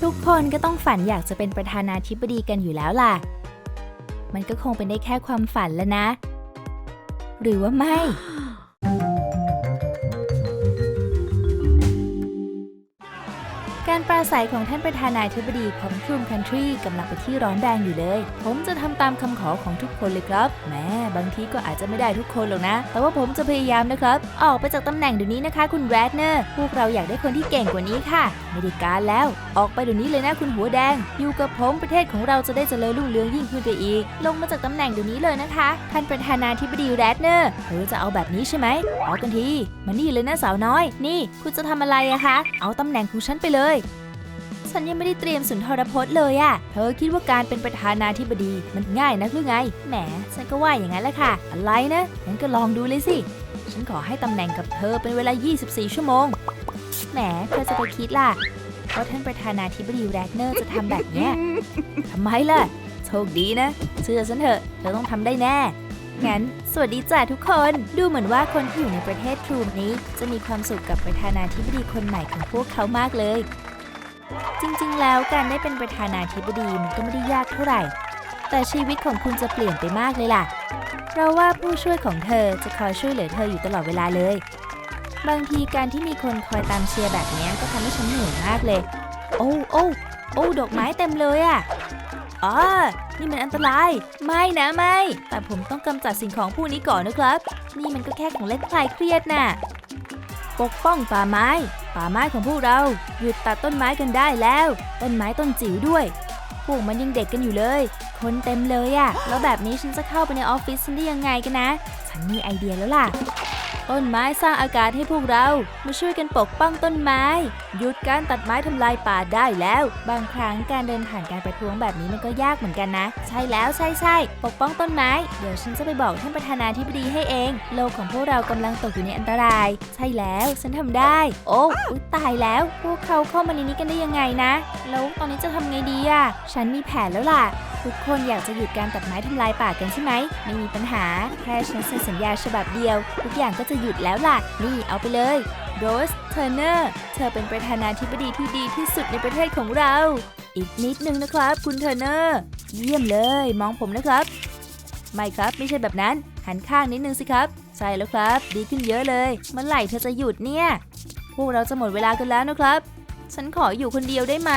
ทุกคนก็ต้องฝันอยากจะเป็นประธานาธิบดีกันอยู่แล้วล่ะ มันก็คงเป็นได้แค่ความฝันแล้วนะ หรือว่าไม่ รปราศัยของท่านประธานาธิบดีของทรูมคันทรีกำลังไปที่ร้อนแรงอยู่เลย ผมจะทำตามคำขอของทุกคนเลยครับ แม้บางทีก็อาจจะไม่ได้ทุกคนหรอกนะ แต่ว่าผมจะพยายามนะครับ ออกไปจากตำแหน่งเดี๋ยวนี้นะคะ คุณแรดเนอร์ พวกเราอยากได้คนที่เก่งกว่านี้ค่ะ ไม่ได้การแล้ว ออกไปเดี๋ยวนี้เลยนะคุณหัวแดง อยู่กับผมประเทศของเราจะได้เจริญรุ่งเรืองยิ่งขึ้นไปอีก ลงมาจากตำแหน่งเดี๋ยวนี้เลยนะคะ ท่านประธานาธิบดีแรดเนอร์เธอจะเอาแบบนี้ใช่ไหมเอากันที มานี่เลยนะสาวน้อย นี่ คุณจะทำอะไรอะคะ เอาตำแหน่งของฉันไปเลย ฉันยังไม่ได้เตรียมสุนทรพจน์เลยอะเธอคิดว่าการเป็นประธานาธิบดีมันง่ายนักหรือไง แหม ฉันก็ว่าอย่างนั้นแหละค่ะ อะไรนะ งั้นก็ลองดูเลยสิ ฉันขอให้ตำแหน่งกับเธอเป็นเวลา 24 ชั่วโมง แหม เธอจะไปคิดล่ะว่าท่านประธานาธิบดีแรกเนอร์จะทำแบบเนี้ยทำไมล่ะ โชคดีนะ เชื่อฉันเถอะ เธอต้องทำได้แน่งั้น สวัสดีจ้าทุกคน ดูเหมือนว่าคนที่อยู่ในประเทศทรูมนี้ จะมีความสุขกับประธานาธิบดีคนใหม่ของพวกเขามากเลย จริงๆ แล้วการได้เป็นประธานาธิบดีมันก็ไม่ได้ยากเท่าไหร่ แต่ชีวิตของคุณจะเปลี่ยนไปมากเลยล่ะ เพราะว่าผู้ช่วยของเธอจะคอยช่วยเหลือเธออยู่ตลอดเวลาเลย บางทีการที่มีคนคอยตามเชียร์แบบนี้ก็ทำให้ฉันเหนื่อยมากเลย โอ้โอ้โอ้ดอกไม้เต็มเลยอะอ๋อนี่มันอันตราย ไม่นะไม่ แต่ผมต้องกำจัดสิ่งของพวกนี้ก่อนนะครับ นี่มันก็แค่ของเล่นคลายเครียดน่ะ ปกป้องป่าไม้ ป่าไม้ของพวกเราหยุดตัดต้นไม้กันได้แล้ว ต้นไม้ต้นจิ๋วด้วย พวกมันยังเด็กกันอยู่เลย คนเต็มเลยอะแล้วแบบนี้ฉันจะเข้าไปในออฟฟิศฉันได้ยังไงกันนะ ฉันมีไอเดียแล้วล่ะ ต้นไม้สร้างอากาศให้พวกเรา มาช่วยกันปกป้องต้นไม้ หยุดการตัดไม้ทำลายป่าได้แล้ว บางครั้งการเดินผ่านการประท้วงแบบนี้มันก็ยากเหมือนกันนะ ใช่แล้วใช่ใช่ปกป้องต้นไม้ เดี๋ยวฉันจะไปบอกท่านประธานาธิบดีให้เอง โลกของพวกเรากำลังตกอยู่ในอันตราย ใช่แล้วฉันทำได้ โอ้อุ๊ยตายแล้ว พวกเขาเข้ามาในนี้กันได้ยังไงนะ แล้วตอนนี้จะทำไงดีอะฉันมีแผนแล้วล่ะ ทุกคนอยากจะหยุดการตัดไม้ทำลายป่ากันใช่ไหม ไม่มีปัญหา แค่ฉันเซ็นสัญญาฉบับเดียว ทุกอย่างก็จะหยุดแล้วล่ะ นี่เอาไปเลยโรสเทอร์เนอร์ เธอเป็นประธานาธิบดีที่ดีที่สุดในประเทศของเรา อีกนิดนึงนะครับ คุณเทอร์เนอร์ เยี่ยมเลย มองผมนะครับ ไม่ครับ ไม่ใช่แบบนั้น หันข้างนิดนึงสิครับ ใช่แล้วครับ ดีขึ้นเยอะเลย เมื่อไหร่เธอจะหยุดเนี่ย พวกเราจะหมดเวลากันแล้วนะครับ ฉันขออยู่คนเดียวได้ไหม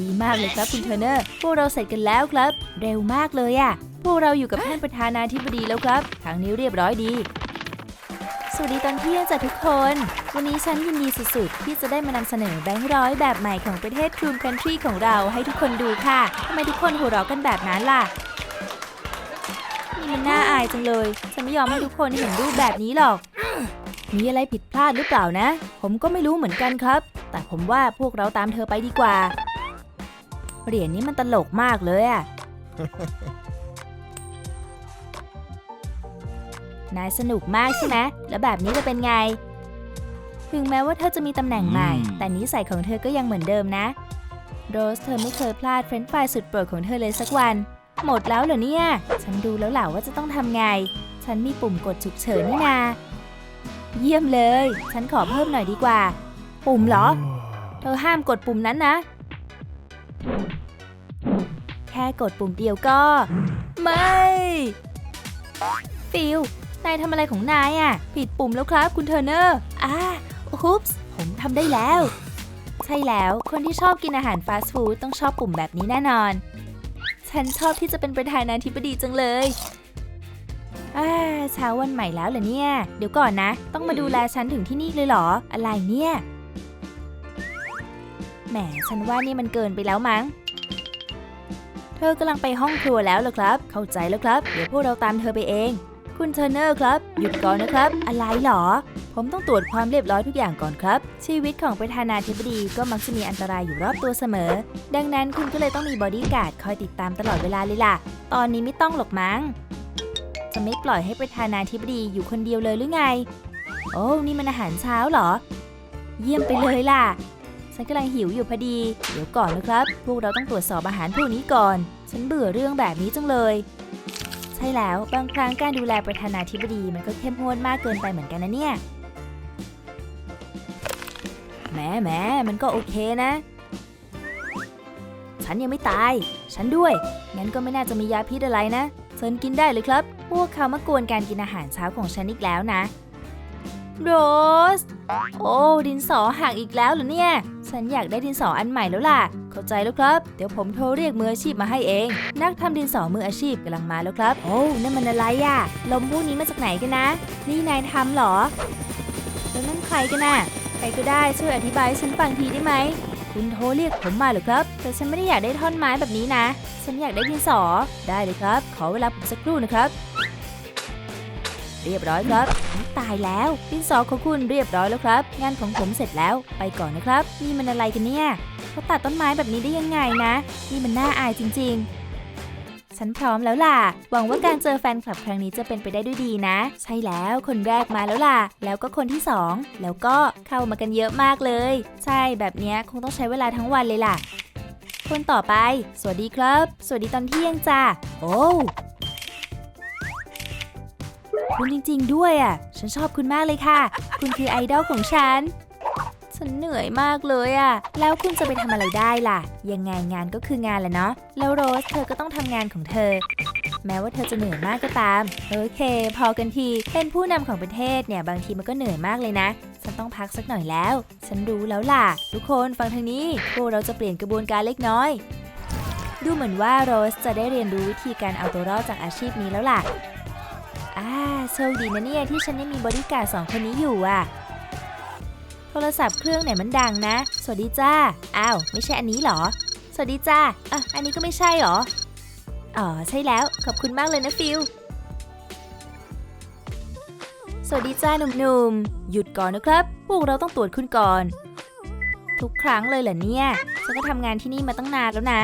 ดีมากเลยครับคุณเทอร์เนอร์ พวกเราเสร็จกันแล้วครับ เร็วมากเลยอะพวกเราอยู่กับท่านประธานาธิบดีแล้วครับ ทางนี้เรียบร้อยดี สวัสดีตอนเที่ยงจ้ะทุกคน วันนี้ฉันยินดีสุดๆ ที่จะได้มานำเสนอแบงค์ร้อยแบบใหม่ของประเทศทรูมคันทรีของเราให้ทุกคนดูค่ะทำไมทุกคนหัวเราะกันแบบนั้นล่ะนี่มันน่าอายจังเลยฉันไม่ยอมให้ทุกคนเห็นรูปแบบนี้หรอก มีอะไรผิดพลาดหรือเปล่านะ ผมก็ไม่รู้เหมือนกันครับ แต่ผมว่าพวกเราตามเธอไปดีกว่า เหรียญนี้มันตลกมากเลยอะนายสนุกมากใช่ไหมแล้วแบบนี้จะเป็นไง ถึงแม้ว่าเธอจะมีตำแหน่งใหม่อืมแต่นิสัยของเธอก็ยังเหมือนเดิมนะ โรสเธอไม่เคยพลาดเฟรนช์ฟรายสุดโปรดของเธอเลยสักวัน หมดแล้วเหรอเนี่ย ฉันดูแล้วแหละว่าจะต้องทำไง ฉันมีปุ่มกดฉุกเฉินนี่นา เยี่ยมเลย ฉันขอเพิ่มหน่อยดีกว่า ปุ่มเหรอ เธอห้ามกดปุ่มนั้นนะ แค่กดปุ่มเดียวก็ ไม่ ฟิลนายทำอะไรของนายอะ ผิดปุ่มแล้วครับคุณเทอร์เนอร์อ่าฮุปส์ผมทำได้แล้ว ใช่แล้วคนที่ชอบกินอาหารฟาสต์ฟู้ดต้องชอบปุ่มแบบนี้แน่นอน ฉันชอบที่จะเป็นประธานาธิบดีจังเลยอาเช้าวันใหม่แล้วเหรอเนี่ย เดี๋ยวก่อนนะ ต้องมาดูแลฉันถึงที่นี่เลยเหรอ อะไรเนี่ย แหมฉันว่านี่มันเกินไปแล้วมั้ง เธอกำลังไปห้องครัวแล้วเหรอครับ เข้าใจแล้วครับ เดี๋ยวพวกเราตามเธอไปเอง คุณเทอร์เนอร์ครับ หยุดก่อนนะครับ อะไรหรอ ผมต้องตรวจความเรียบร้อยทุกอย่างก่อนครับ ชีวิตของประธานาธิบดีก็มักจะมีอันตรายอยู่รอบตัวเสมอ ดังนั้นคุณก็เลยต้องมีบอดี้การ์ดคอยติดตามตลอดเวลาเลยล่ะ ตอนนี้ไม่ต้องหรอกมั้ง จะไม่ปล่อยให้ประธานาธิบดีอยู่คนเดียวเลยหรือไง โอ้ นี่มันอาหารเช้าเหรอ เยี่ยมไปเลยล่ะ ฉันกำลังหิวอยู่พอดี เดี๋ยวก่อนนะครับ พวกเราต้องตรวจสอบอาหารพวกนี้ก่อน ฉันเบื่อเรื่องแบบนี้จังเลย ใช่แล้ว บางครั้งการดูแลประธานาธิบดีมันก็เข้มงวดมากเกินไปเหมือนกันนะเนี่ย แหมแหมมันก็โอเคนะ ฉันยังไม่ตาย ฉันด้วย งั้นก็ไม่น่าจะมียาพิษอะไรนะเชิญกินได้เลยครับ พวกเขามากวนการกินอาหารเช้าของฉันอีกแล้วนะ โรส โอ้ดินสอหักอีกแล้วเหรอเนี่ย ฉันอยากได้ดินสออันใหม่แล้วล่ะ เข้าใจแล้วครับ เดี๋ยวผมโทรเรียกมืออาชีพมาให้เอง นักทำดินสอมืออาชีพกำลังมาแล้วครับ โอ้นั่นมันอะไรอะลมพวกนี้มาจากไหนกันนะ นี่นายทำเหรอ แล้วนั่นใครกันน่ะ ใครก็ได้ช่วยอธิบายให้ฉันฟังทีได้ไหม คุณโทรเรียกผมมาเหรอครับ แต่ฉันไม่ได้อยากได้ท่อนไม้แบบนี้นะ ฉันอยากได้ดินสอ ได้เลยครับ ขอเวลาผมสักครู่นะครับ เรียบร้อยครับ ตายแล้วดินสอของคุณเรียบร้อยแล้วครับ งานของผมเสร็จแล้วไปก่อนนะครับ นี่มันอะไรกันเนี่ยเขาตัดต้นไม้แบบนี้ได้ยังไงนะ นี่มันน่าอายจริง ๆ ฉันพร้อมแล้วล่ะ หวังว่าการเจอแฟนคลับครั้งนี้จะเป็นไปได้ด้วยดีนะ ใช่แล้วคนแรกมาแล้วล่ะ แล้วก็คนที่สองแล้วก็เข้ามากันเยอะมากเลย ใช่แบบนี้คงต้องใช้เวลาทั้งวันเลยล่ะ คนต่อไป สวัสดีครับ สวัสดีตอนเที่ยงจ้าโอ้ คุณจริง ๆ ด้วยอะ ฉันชอบคุณมากเลยค่ะ คุณคือไอดอลของฉัน ฉันเหนื่อยมากเลยอะ แล้วคุณจะไปทำอะไรได้ล่ะ ยังไงงานก็คืองานแหละเนาะ แล้วโรสเธอก็ต้องทำงานของเธอ แม้ว่าเธอจะเหนื่อยมากก็ตาม โอเค พอกันที เป็นผู้นำของประเทศเนี่ย บางทีมันก็เหนื่อยมากเลยนะ ฉันต้องพักสักหน่อยแล้ว ฉันรู้แล้วล่ะ ทุกคนฟังทางนี้ พวกเราจะเปลี่ยนกระบวนการเล็กน้อยดูเหมือนว่าโรสจะได้เรียนรู้วิธีการเอาตัวรอดจากอาชีพนี้แล้วล่ะ อ่าโชคดีนะเนี่ยที่ฉันยังมีบริการสองคนนี้อยู่อะ โทรศัพท์เครื่องไหนมันดังนะ สวัสดีจ้า อ้าว ไม่ใช่อันนี้หรอ สวัสดีจ้าอะอันนี้ก็ไม่ใช่หรอ อ๋อ ใช่แล้ว ขอบคุณมากเลยนะฟิลสวัสดีจ้าหนุ่มๆ หยุดก่อนนะครับ พวกเราต้องตรวจคุณก่อน ทุกครั้งเลยเหรอเนี่ย ฉันก็ทำงานที่นี่มาตั้งนานแล้วนะ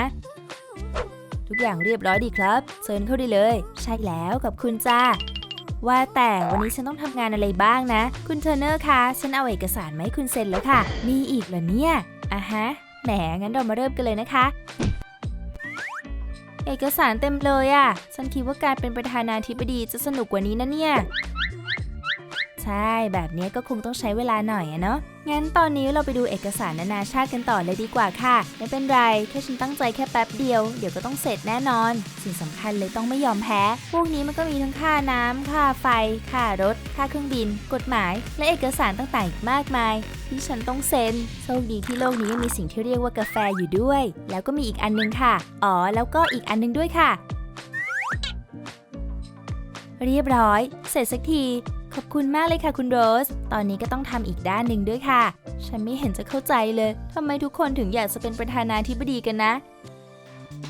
ทุกอย่างเรียบร้อยดีครับ เชิญเข้าได้เลย ใช่แล้วกับคุณจ้า ว่าแต่วันนี้ฉันต้องทำงานอะไรบ้างนะ คุณเทอร์เนอร์คะฉันเอาเอกสารมาให้คุณเซ็นแล้วค่ะ มีอีกเหรอเนี่ยอะฮะแหมงั้นเรามาเริ่มกันเลยนะคะ เอกสารเต็มเลยอะ่ะ ฉันคิดว่าการเป็นประธานาธิบดีจะสนุกกว่านี้นะเนี่ย ใช่แบบนี้ก็คงต้องใช้เวลาหน่อยอะเนาะงั้นตอนนี้เราไปดูเอกสารนานาชาติกันต่อเลยดีกว่าค่ะ ไม่เป็นไรแค่ฉันตั้งใจแค่แป๊บเดียว เดี๋ยวก็ต้องเสร็จแน่นอน สิ่งสำคัญเลยต้องไม่ยอมแพ้ พวกนี้มันก็มีทั้งค่าน้ำค่าไฟ ค่ารถ ค่าเครื่องบิน กฎหมาย และเอกสารต่างๆอีกมากมาย ที่ฉันต้องเซ็นโชคดีที่โลกนี้ยังมีสิ่งที่เรียกว่ากาแฟอยู่ด้วย แล้วก็มีอีกอันนึงค่ะ อ๋อ แล้วก็อีกอันนึงด้วยค่ะ เรียบร้อย เสร็จสักที ขอบคุณมากเลยค่ะคุณโรส ตอนนี้ก็ต้องทำอีกด้านหนึ่งด้วยค่ะ ฉันไม่เห็นจะเข้าใจเลยทำไมทุกคนถึงอยากจะเป็นประธานาธิบดีกันนะ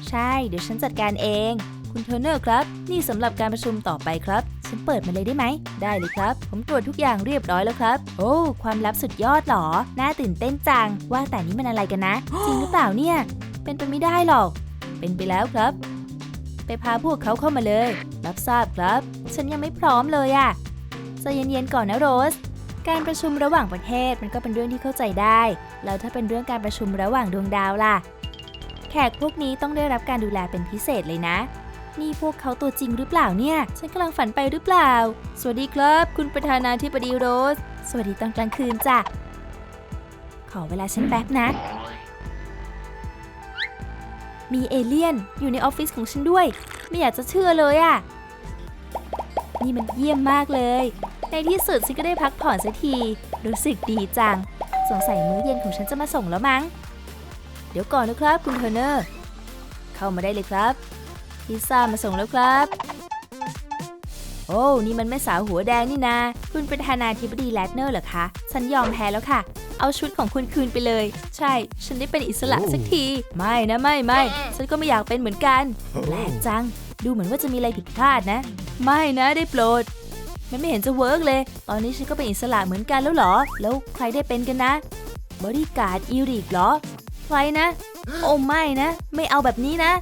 ใช่ เดี๋ยวฉันจัดการเอง คุณเทอร์เนอร์ครับ นี่สำหรับการประชุมต่อไปครับ ฉันเปิดมาเลยได้ไหม ได้เลยครับ ผมตรวจทุกอย่างเรียบร้อยแล้วครับ โอ้ ความลับสุดยอดหรอ น่าตื่นเต้นจัง ว่าแต่นี่มันอะไรกันนะ จริงหรือเปล่าเนี่ย เป็นไปไม่ได้หรอก เป็นไปแล้วครับ ไปพาพวกเขาเข้ามาเลย รับทราบครับ ฉันยังไม่พร้อมเลยอะ ใจเย็นๆก่อนนะโรส การประชุมระหว่างประเทศมันก็เป็นเรื่องที่เข้าใจได้ แล้วถ้าเป็นเรื่องการประชุมระหว่างดวงดาวล่ะ แขกพวกนี้ต้องได้รับการดูแลเป็นพิเศษเลยนะ นี่พวกเขาตัวจริงหรือเปล่าเนี่ย ฉันกำลังฝันไปหรือเปล่า สวัสดีครับ คุณประธานาธิบดีโรส สวัสดีตอนกลางคืนจ้ะ ขอเวลาฉันแป๊บนะ มีเอเลี่ยนอยู่ในออฟฟิศของฉันด้วย ไม่อยากจะเชื่อเลยอะนี่มันเยี่ยมมากเลย ในที่สุดฉันก็ได้พักผ่อนสักที รู้สึกดีจัง สงสัยมื้อเย็นของฉันจะมาส่งแล้วมั้ง เดี๋ยวก่อนนะครับคุณเทอร์เนอร์ เข้ามาได้เลยครับพิซซ่ามาส่งแล้วครับ โอ้นี่มันแม่สาวหัวแดงนี่นา คุณประธานาธิบดีแลดเนอร์เหรอคะ ฉันยอมแพ้แล้วค่ะ เอาชุดของคุณคืนไปเลย ใช่ ฉันได้เป็นอิสระสักที ไม่นะไม่ไม่ฉันก็ไม่อยากเป็นเหมือนกันแปลกจัง ดูเหมือนว่าจะมีอะไรผิดพลาดนะ ไม่นะได้โปรด มันไม่เห็นจะเวิร์กเลย ตอนนี้ฉันก็เป็นอิสระเหมือนกันแล้วเหรอ แล้วใครได้เป็นกันนะ บริการดอีริกเหรอ ใครนะ โอ้ไม่นะ ไม่เอาแบบนี้นะ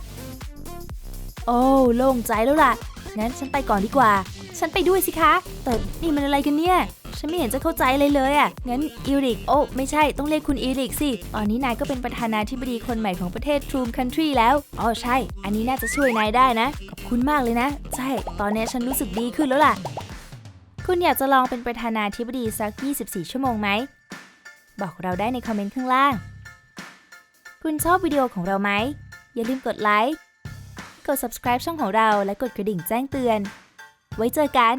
โอ้โล่งใจแล้วล่ะ งั้นฉันไปก่อนดีกว่า ฉันไปด้วยสิคะ แต่นี่มันอะไรกันเนี่ย ฉันไม่เห็นจะเข้าใจเลยเลยอะ่ะ งั้นอีริก โอ้ไม่ใช่ ต้องเรียกคุณอีริกสิ ตอนนี้นายก็เป็นประธานาธิบดีคนใหม่ของประเทศ Troom Country แล้ว อ๋อใช่ อันนี้น่าจะช่วยนายได้นะ ขอบคุณมากเลยนะ ใช่ ตอนนี้ฉันรู้สึกดีขึ้นแล้วล่ะ คุณอยากจะลองเป็นประธานาธิบดีสัก 24 ชั่วโมงไหม บอกเราได้ในคอมเมนต์ข้างล่าง คุณชอบวิดีโอของเราไหม อย่าลืมกดไลค์ กด subscribe ช่องของเราและกดกระดิ่งแจ้งเตือน ไว้เจอกัน